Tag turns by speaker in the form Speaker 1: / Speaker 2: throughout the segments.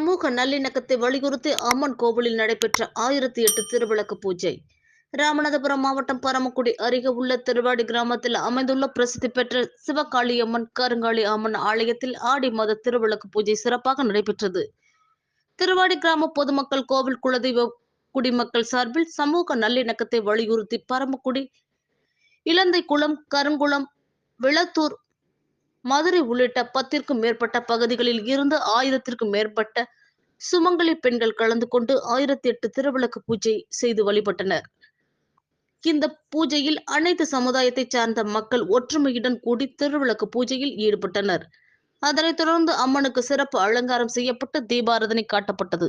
Speaker 1: சமூக நல்லிணக்கத்தை வலியுறுத்தி அம்மன் கோவிலில் நடைபெற்ற ஆயிரத்தி எட்டு திருவிளக்கு பூஜை. ராமநாதபுரம் மாவட்டம் பரமக்குடி அருகே உள்ள திருவாடி கிராமத்தில் அமைந்துள்ள பிரசித்தி பெற்ற சிவகாளியம்மன் கருங்காளி அம்மன் ஆலயத்தில் ஆடி மாத திருவிளக்கு பூஜை சிறப்பாக நடைபெற்றது. திருவாடி கிராம பொதுமக்கள் கோவில் குலதெய்வ குடிமக்கள் சார்பில் சமூக நல்லிணக்கத்தை வலியுறுத்தி பரமக்குடி இலந்தை குளம் கருங்குளம் விளத்தூர் மதுரை உள்ளிட்ட பத்திற்கும் மேற்பட்ட பகுதிகளில் இருந்து ஆயிரத்திற்கும் மேற்பட்ட சுமங்கலி பெண்கள் கலந்து கொண்டு ஆயிரத்தி எட்டு திருவிளக்கு பூஜை செய்து வழிபட்டனர். இந்த பூஜையில் அனைத்து சமுதாயத்தைச் சார்ந்த மக்கள் ஒற்றுமையுடன் கூடி திருவிளக்கு பூஜையில் ஈடுபட்டனர். அதனைத் தொடர்ந்து அம்மனுக்கு சிறப்பு அலங்காரம் செய்யப்பட்டு தீபாரதனை காட்டப்பட்டது.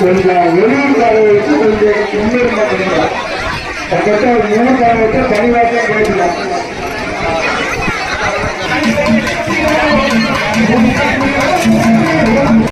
Speaker 2: கொஞ்சம் வெளியூர் காலை கொஞ்சம் முன்னுரிமை கொடுக்கலாம் பக்கத்தில் மூணு காலை பணிவாக்கம் கிடைக்கலாம்